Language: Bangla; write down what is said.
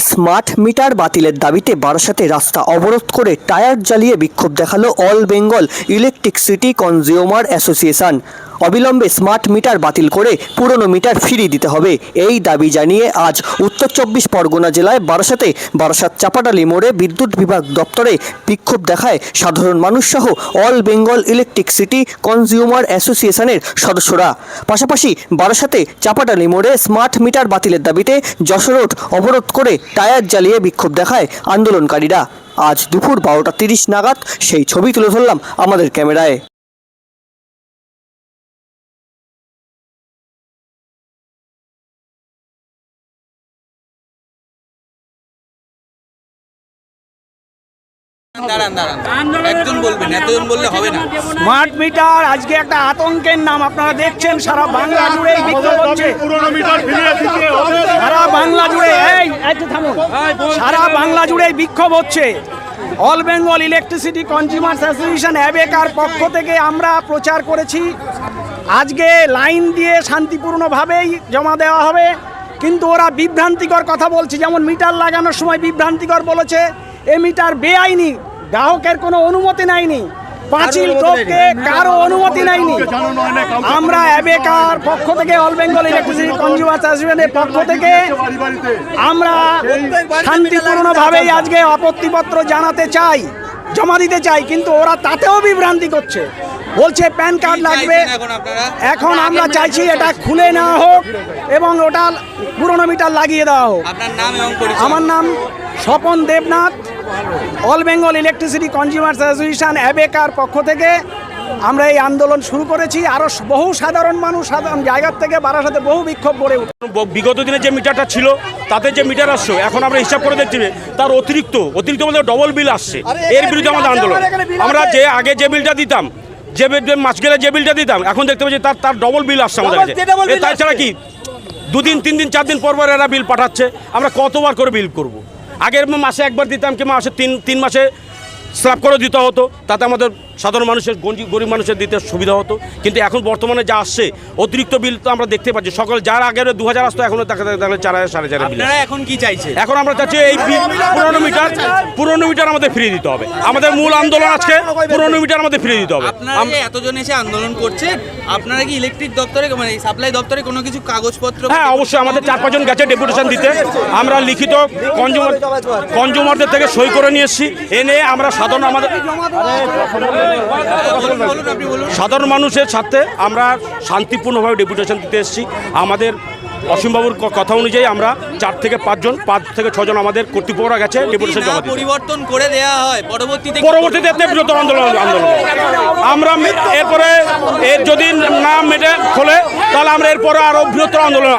স্মার্ট মিটার বাতিলের দাবিতে বারাসাতে রাস্তা অবরোধ করে টায়ার জ্বালিয়ে বিক্ষোভ দেখাল all Bengal electricity consumer association. অবিলম্বে স্মার্ট মিটার বাতিল করে পুরনো মিটার ফিরিয়ে দিতে হবে। এই দাবি জানিয়ে আজ উত্তর চব্বিশ পরগনা জেলায় বারাসাতে, বারাসাত চাপাডালি মোড়ে বিদ্যুৎ বিভাগ দপ্তরে বিক্ষোভ দেখায় সাধারণ মানুষ সহ all Bengal electric city consumer অ্যাসোসিয়েশনের সদস্যরা। পাশাপাশি বারাসাতে, চাপাডালি মোড়ে স্মার্ট মিটার বাতিলের দাবিতে যশোরোড অবরোধ করে টায়ার জ্বালিয়ে বিক্ষোভ দেখায় আন্দোলনকারীরা। আজ দুপুর বারোটা তিরিশ নাগাদ সেই ছবি তুলে ধরলাম আমাদের ক্যামেরায়। স্মার্ট মিটার আজকে একটা আতঙ্কের নাম আপনারা দেখছেন সারা বাংলা জুড়ে সারা বাংলা জুড়ে এই এই থামুন। সারা বাংলা জুড়ে বিক্ষোভ হচ্ছে। All Bengal electricity consumers association অ্যাবেকার পক্ষ থেকে আমরা প্রচার করেছি। আজকে লাইন দিয়ে শান্তিপূর্ণভাবেই জমা দেওয়া হবে। কিন্তু ওরা বিভ্রান্তিকর কথা বলছে যেমন মিটার লাগানোর সময় বিভ্রান্তিকর বলেছে এ মিটার বেআইনি। গ্রাহকের কোনো অনুমতি নেয়নি। পাঁচিল টোপকে কারও অনুমতি নেয়নি। জানানো না কাউকে আমরা অ্যাবেকার পক্ষ থেকে অল বেঙ্গল ইলেকট্রিসিটি কনজিউমার অ্যাসোসিয়েশনের পক্ষ থেকে আমরা শান্তিপূর্ণভাবেই আজকে আপত্তিপত্র জানাতে চাই জমা দিতে চাই কিন্তু ওরা তাতেও বিভ্রান্তি করছে। বলছে প্যান কার্ড লাগবে। এখন আমরা চাইছি এটা খুলে নেওয়া হোক এবং ওটা পুরোনো মিটার লাগিয়ে দেওয়া হোক। আপনার নাম এবং পরিচয়? আমার নাম Swapan Debnath. All Bengal electricity consumers association অ্যাবেকার পক্ষ থেকে আমরা এই আন্দোলন শুরু করেছি। আরও বহু সাধারণ মানুষ সাধারণ জায়গার থেকে বারাসাতে বহু বিক্ষোভ গড়ে উঠে। বিগত দিনে যে মিটারটা ছিল তাতে যে মিটার আসছে এখন আমরা হিসাব করে দেখছি তার অতিরিক্ত অতিরিক্ত আমাদের ডবল বিল আসছে। এর বিরুদ্ধে আমাদের আন্দোলন। আমরা যে আগে যে বিলটা দিতাম যে মাস গেলে যে বিলটা দিতাম এখন দেখতে পাচ্ছি তার তার ডবল বিল আসছে আমাদের কাছে। তাছাড়া কি? দুদিন তিন দিন চার দিন পর পর এরা বিল পাঠাচ্ছে। আমরা কতবার করে বিল করব। আগের মাসে একবার দিতাম কি মাসে তিন তিন মাসে স্ল্যাব করে দিতে হতো। তাতে আমাদের সাধারণ মানুষের গঞ্জি গরিব মানুষের দিতে সুবিধা হতো। কিন্তু এখন বর্তমানে যা আসছে অতিরিক্ত বিল তো আমরা দেখতে পাচ্ছি। সকাল যার আগের দু হাজার আসতো এখনও দেখা দেখা চার হাজার সাড়ে চার বিল এখন কি চাইছে এখন আমরা চাচ্ছি এই পুরনো মিটার পুরনো মিটার আমাদের ফিরিয়ে দিতে হবে। আমাদের মূল আন্দোলন আজকে পুরনো মিটার আমাদের ফিরিয়ে দিতে হবে। আপনারা এতজন এসে আন্দোলন করছেন আপনারা কি ইলেকট্রিক দপ্তরে মানে সাপ্লাই দপ্তরে কোনো কিছু কাগজপত্র হ্যাঁ অবশ্যই আমাদের চার পাঁচজন গেছে ডেপুটেশন দিতে। আমরা লিখিত কনজিউমার কনজিউমারদের থেকে সই করে নিয়ে এসেছি। এনে আমরা সাধারণ আমাদের সাধারণ মানুষের সাথে আমরা শান্তিপূর্ণভাবে ডেপুটেশন দিতে এসেছি। আমাদের অসীমবাবুর কথা অনুযায়ী আমরা চার থেকে পাঁচজন পাঁচ থেকে ছজন আমাদের কর্তৃপক্ষরা গেছে ডেপুটেশন জমা পরিবর্তন করে দেওয়া হয় পরবর্তীতে পরবর্তীতে এতে বৃহত্তর আন্দোলন আন্দোলন। আমরা এরপরে এর যদি না মেটে খোলে তাহলে আমরা এরপরে আরও বৃহত্তর আন্দোলন